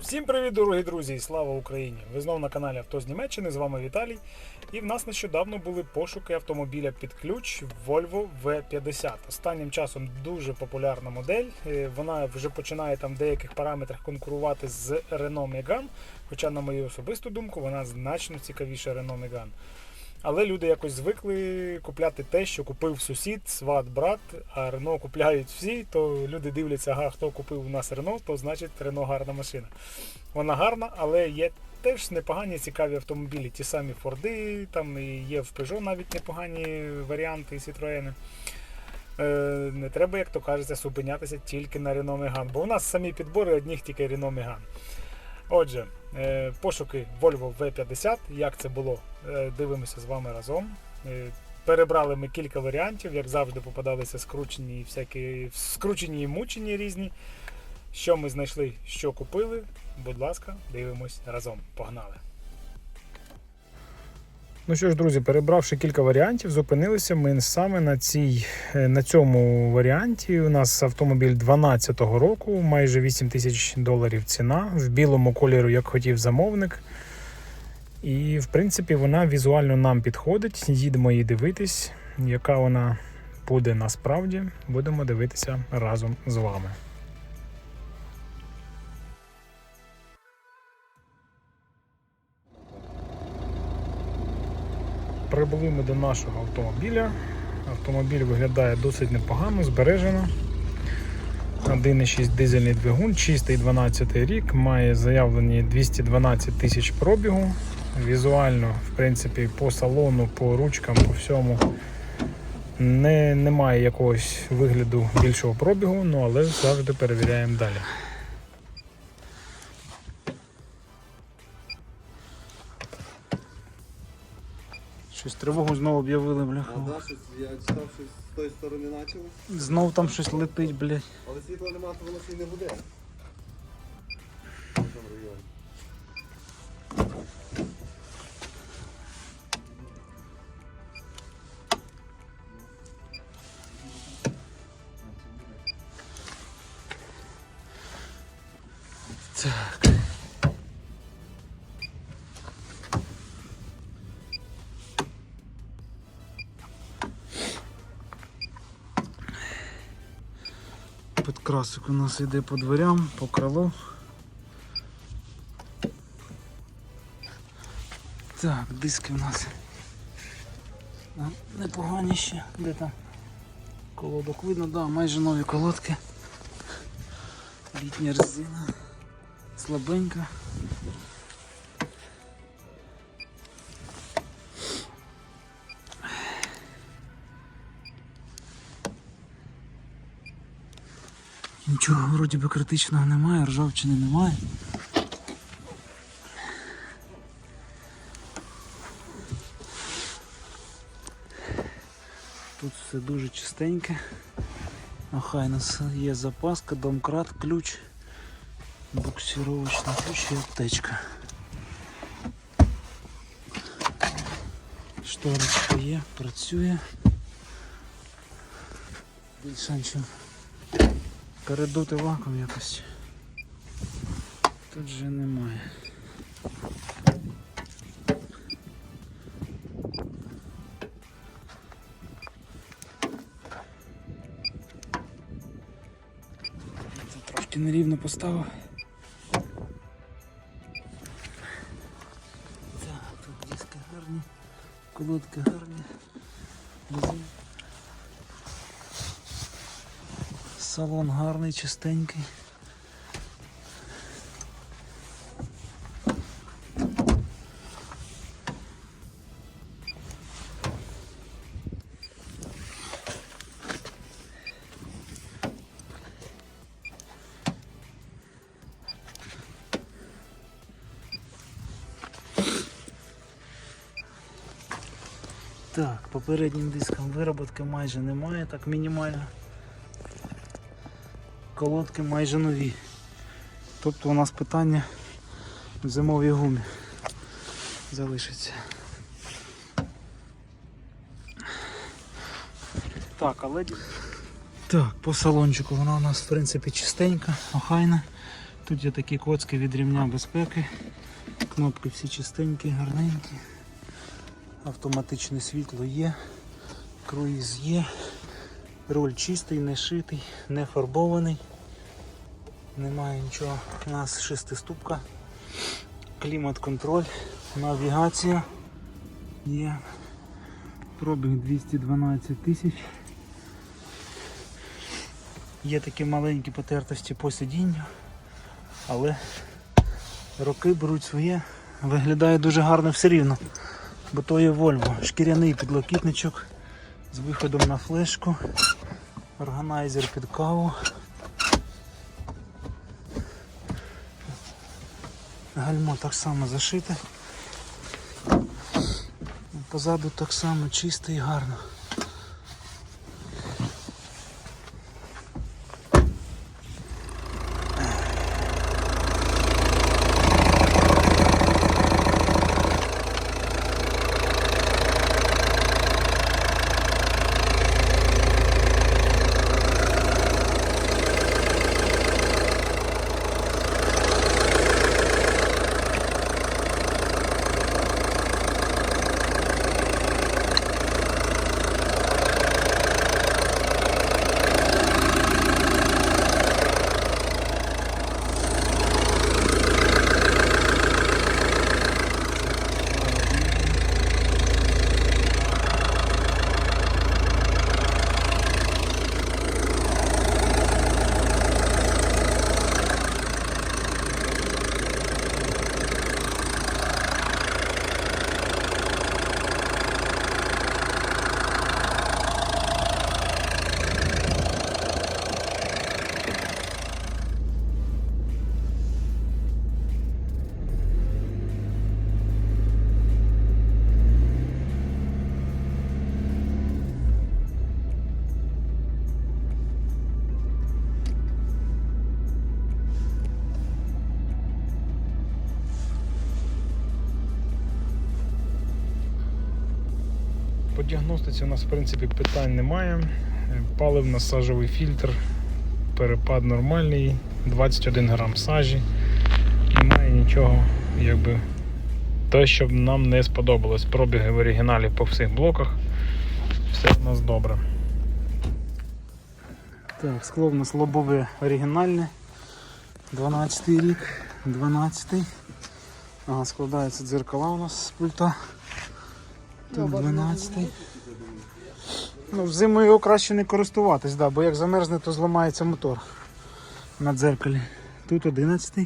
Всім привіт, дорогі друзі, і слава Україні! Ви знову на каналі Авто з Німеччини. З вами Віталій. І в нас нещодавно були пошуки автомобіля під ключ Volvo V50. Останнім часом дуже популярна модель. Е, Вона вже починає там в деяких параметрах конкурувати з Renault Megane. Хоча, на мою особисту думку, вона значно цікавіша Renault Megane. Але люди якось звикли купляти те, що купив сусід, сват, брат, а Рено купляють всі, то люди дивляться, ага, хто купив у нас Рено, то значить Рено гарна машина. Вона гарна, але є теж непогані цікаві автомобілі. Ті самі Форди, там і є в Peugeot навіть непогані варіанти і Citroen. Е, не треба, як то кажеться, зупинятися тільки на Renault Megane, бо у нас самі підбори одних тільки Renault Megane. Отже, е, пошуки Volvo V50, як це було, е, дивимося з вами разом. Е, Перебрали ми кілька варіантів, як завжди попадалися скручені всякі скручені і мучені різні. Що ми знайшли, що купили, будь ласка, дивимось разом. Погнали! Ну що ж, друзі, перебравши кілька варіантів, зупинилися ми саме на цій, е, на цьому варіанті. У нас автомобіль 12-го року, майже 8 тисяч доларів ціна, в білому кольору, як хотів замовник. І, в принципі, вона візуально нам підходить. Їдемо її дивитись, яка вона буде насправді. Будемо дивитися разом з вами. Прибули ми до нашого автомобіля. Автомобіль виглядає досить непогано, збережено. 1,6 дизельний двигун, чистий 12 рік, має заявлені 212 тисяч пробігу. Візуально, в принципі, по салону, по ручкам, по всьому не, немає якогось вигляду більшого пробігу, ну але завжди перевіряємо далі. Щось тривогу знову об'явили, бляха. Да, щось, я читав, щось з тої сторони почали, Знов там щось летить, блядь. але світла нема, то воно ще й не буде. Так. Підкрасик у нас йде по дверям, по крилу. Так, диски у нас непогані ще. Де там? Колодок видно, да, майже нові колодки. Літня резина. Слабенька. Нічого вроді би критичного немає, ржавчини немає. Тут все дуже чистеньке. Ага, у нас є запаска, домкрат, ключ, буксировочний ключ і аптечка. Шторочка є, працює. Більше нічого передути лаком якось. Тут же немає. Це трошки нерівно поставив. Так, тут диски гарні, колодки гарні. Салон гарний, чистенький. Так, попереднім диском вироботки майже немає, так мінімально колодки майже нові. Тобто у нас питання в зимовій гумі залишиться. Так, але Так, по салончику вона у нас в принципі чистенька, охайна. Тут є такі коцки від рівня безпеки. Кнопки всі чистенькі, гарненькі. Автоматичне світло є, круїз є. Руль чистий, не шитий, не фарбований. Немає нічого. У нас шестиступка, клімат-контроль, навігація є. Пробіг 212 тисяч. Є такі маленькі потертості по сидінню, але роки беруть своє. Виглядає дуже гарно все рівно. Бо то є Volvo. Шкіряний підлокітничок з виходом на флешку, органайзер під каву. Гальмо так само зашите. Позаду так само чисто і гарно. Діагностиці у нас в принципі питань немає. Паливно-сажовий фільтр, перепад нормальний, 21 грам сажі. Немає нічого, якби те, що нам не сподобалось. Пробіги в оригіналі по всіх блоках. Все у нас добре. Так, скло в нас лобове оригінальне. 12 рік, 12. Ага, складаються дзеркала у нас з пульта. Тут 12. Ну, взимою його краще не користуватись, да, бо як замерзне, то зламається мотор на дзеркалі. Тут 11,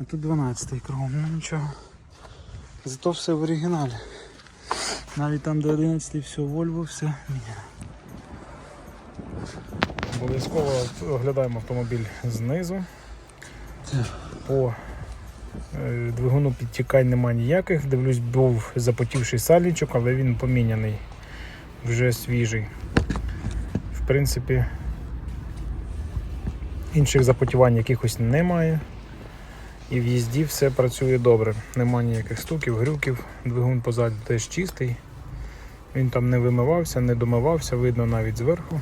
а тут 12 кругом. Ну нічого. Зато все в оригіналі. Навіть там до 11 все Volvo, все міняє. Обов'язково оглядаємо автомобіль знизу. По Двигуну підтікань немає ніяких. Дивлюсь, був запотівший сальничок, але він поміняний, вже свіжий. В принципі, інших запотівань якихось немає. І в їзді все працює добре. Нема ніяких стуків, грюків, двигун позаду теж чистий. Він там не вимивався, не домивався, видно навіть зверху.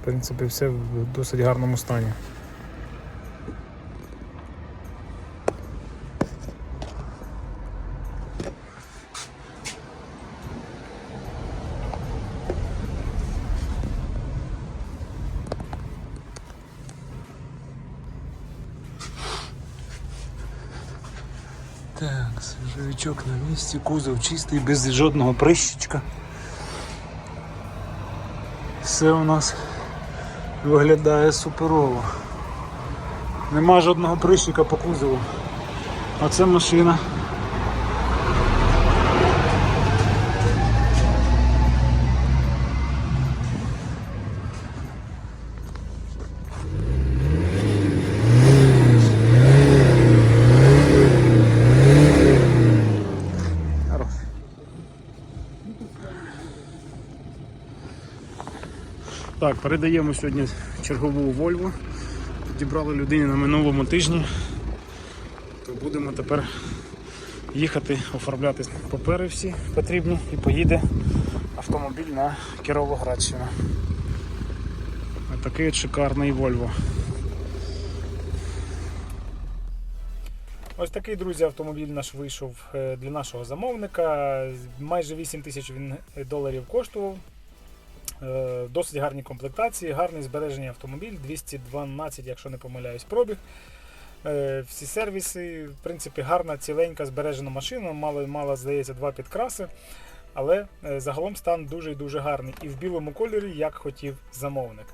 В принципі, все в досить гарному стані. Так, на місці, кузов чистий, без жодного прищичка. Все у нас виглядає суперово. Нема жодного прищика по кузову. А це машина. Так, передаємо сьогодні чергову Volvo. Підібрали людині на минулому тижні. То будемо тепер їхати, оформляти папери всі потрібні і поїде автомобіль на Кіровоградщину. Такий от шикарний Volvo. Ось такий, друзі, автомобіль наш вийшов е, для нашого замовника. Майже 8 тисяч він е, доларів коштував. Е, Досить гарні комплектації, гарний збережений автомобіль, 212, якщо не помиляюсь, пробіг. Е, Всі сервіси, в принципі, гарна, ціленька, збережена машина, мала, мала здається, два підкраси. Але е, загалом стан дуже і дуже гарний. І в білому кольорі, як хотів замовник.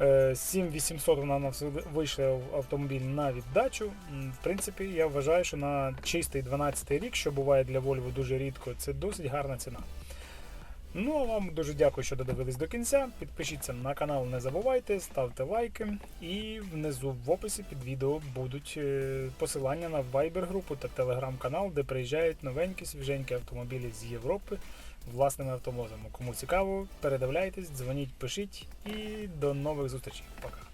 Е, 7800 вона нас вийшла автомобіль на віддачу. В принципі, я вважаю, що на чистий 12 рік, що буває для Volvo дуже рідко, це досить гарна ціна. Ну а вам дуже дякую, що додивились до кінця. Підпишіться на канал, не забувайте, ставте лайки. І внизу в описі під відео будуть е, посилання на Viber групу та телеграм-канал, де приїжджають новенькі свіженькі автомобілі з Європи власними автомозами. Кому цікаво, передивляйтесь, дзвоніть, пишіть і до нових зустрічей. Пока.